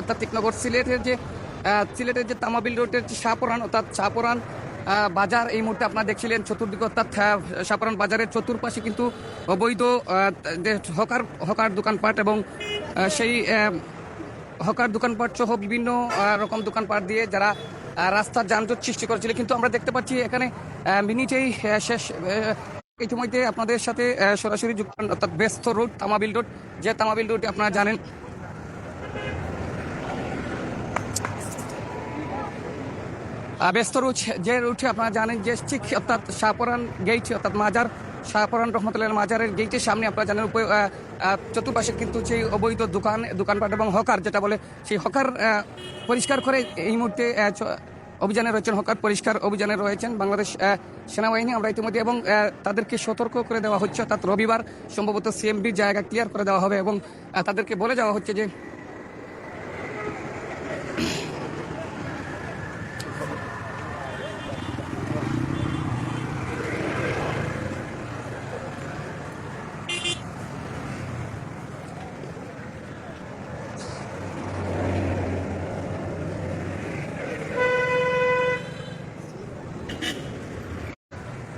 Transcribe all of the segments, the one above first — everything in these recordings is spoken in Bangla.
আধ্যাত্মিক নগর সিলেটের যে সিলেটের যে তামাবিল রোডের যে শাহপরান, অর্থাৎ শাহপরান বাজার, এই মুহূর্তে আপনারা দেখছিলেন চতুর্দিকে, অর্থাৎ শাহপরান বাজারের চতুর্পাশে কিন্তু অবৈধ যে হকার হকার দোকানপাট এবং সেই হকার দোকানপাট সহ বিভিন্ন রকম দোকানপাট দিয়ে যারা রাস্তার যানজট সৃষ্টি করেছিল। কিন্তু আমরা দেখতে পাচ্ছি এখানে মিনিটেই শেষ ইতিমধ্যে আপনাদের সাথে সরাসরি যুক্ত অর্থাৎ ব্যস্ত রোড, তামাবিল রোড। যে তামাবিল রোড আপনারা জানেন ব্যস্ত রুট যে রুটে আপনারা জানেন যে ঠিক অর্থাৎ শাহপরান গেইট অর্থাৎ মাজার শাহপরান রহমতুল্লাহ মাজারের গেইটের সামনে আপনারা জানেন চতুর্পাশে কিন্তু সেই অবৈধ দোকান, দোকানপাট এবং হকার, যেটা বলে সেই হকার পরিষ্কার করে এই মুহূর্তে অভিযানে রয়েছেন হকার, পরিষ্কার অভিযানে রয়েছেন বাংলাদেশ সেনাবাহিনী। আমরা ইতিমধ্যে এবং তাদেরকে সতর্ক করে দেওয়া হচ্ছে, অর্থাৎ রবিবার সম্ভবত সিএমডির জায়গা ক্লিয়ার করে দেওয়া হবে এবং তাদেরকে বলে দেওয়া হচ্ছে যে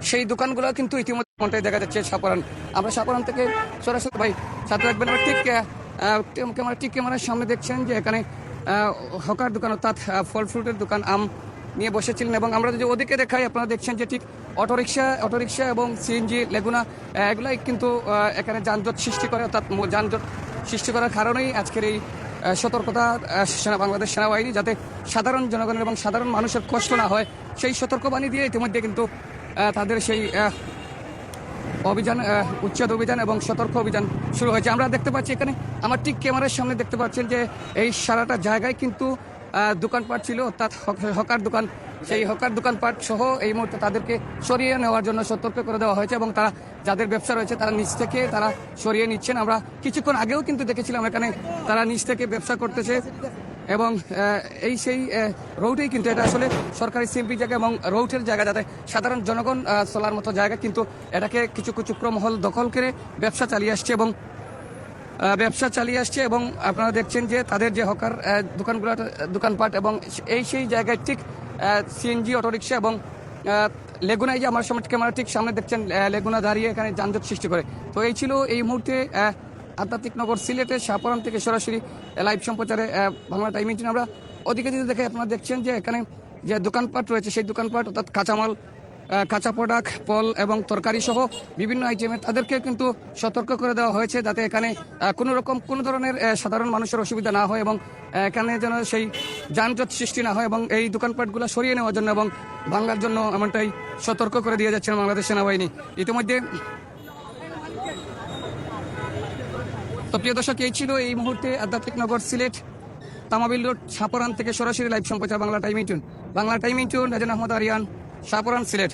সেই দোকানগুলো কিন্তু ইতিমধ্যে মনটাই দেখা যাচ্ছে সাপারান। আমরা সাপারান থেকে সরাসরি ভাই, সাথে রাখবেন আমরা ঠিক ক্যামেরা, ঠিক ক্যামেরার সামনে দেখছেন যে এখানে হকার দোকান অর্থাৎ ফল ফ্রুটের দোকান আম নিয়ে বসেছিলেন এবং আমরা যদি ওদিকে দেখাই, আপনারা দেখছেন যে ঠিক অটোরিকশা অটোরিকশা এবং সিএনজি লেগুনা এগুলাই কিন্তু এখানে যানজট সৃষ্টি করে অর্থাৎ যানজট সৃষ্টি করার কারণেই আজকের এই সতর্কতা সেনা, বাংলাদেশ সেনাবাহিনী যাতে সাধারণ জনগণের এবং সাধারণ মানুষের কষ্ট না হয়, সেই সতর্কবাণী দিয়ে ইতিমধ্যে কিন্তু তাদের সেই অভিযান উচ্ছেদ অভিযান এবং সতর্ক অভিযান শুরু হয়েছে। আমরা দেখতে পাচ্ছি এখানে, আমার ঠিক ক্যামেরার সামনে দেখতে পাচ্ছেন যে এই সারাটা জায়গায় কিন্তু দোকানপাট ছিল, অর্থাৎ হকার দোকান। সেই হকার দোকানপাট সহ এই মুহূর্তে তাদেরকে সরিয়ে নেওয়ার জন্য সতর্ক করে দেওয়া হয়েছে এবং তারা যাদের ব্যবসা রয়েছে, তারা নিচ থেকে তারা সরিয়ে নিচ্ছেন। আমরা কিছুক্ষণ আগেও কিন্তু দেখেছিলাম এখানে তারা নিচ থেকে ব্যবসা করতেছে। এবং এই সেই রোডেই কিন্তু এটা আসলে সরকারি সিএমপি জায়গা এবং রোডের জায়গা যাতে সাধারণ জনগণ চলার মতো জায়গা কিন্তু এটাকে কিছু কিছু ক্রমহল দখল করে ব্যবসা চালিয়ে আসছে এবং ব্যবসা চালিয়ে আসছে এবং আপনারা দেখছেন যে তাদের যে হকার দোকানগুলো, দোকানপাট এবং এই সেই জায়গায় ঠিক সিএনজি অটোরিকশা এবং লেগুনায় যে আমার সামনে ক্যামেরা ঠিক সামনে দেখছেন লেগুনা দাঁড়িয়ে এখানে যানজট সৃষ্টি করে। তো এই ছিল এই মুহূর্তে আধ্যাত্মিক নগর সিলেটের শাহপরান থেকে সরাসরি লাইভ সম্প্রচারে বাংলা টাইম ইন্টিন আমরা। ওদিকে যদি দেখে আপনারা দেখছেন যে এখানে যে দোকানপাট রয়েছে, সেই দোকানপাট অর্থাৎ কাঁচামাল কাঁচা প্রোডাক্ট, ফল এবং তরকারি সহ বিভিন্ন আইটেমে তাদেরকে কিন্তু সতর্ক করে দেওয়া হয়েছে যাতে এখানে কোনো রকম, কোনো ধরনের সাধারণ মানুষের অসুবিধা না হয় এবং এখানে যেন সেই যানজট সৃষ্টি না হয় এবং এই দোকানপাটগুলো সরিয়ে নেওয়ার জন্য এবং ভাঙ্গার জন্য এমনটাই সতর্ক করে দিয়ে যাচ্ছেন বাংলাদেশ সেনাবাহিনী। ইতিমধ্যে তো প্রিয় দর্শক, এই ছিল এই মুহূর্তে আধ্যাত্মিক নগর সিলেট, তামাবিল রোড, সাপরান থেকে সরাসরি লাইভ সম্প্রচার বাংলা টাইম ইন্টুন বাংলা টাইম ইন্টুন রাজন আহমদ আরিয়ান, সাপরান সিলেট।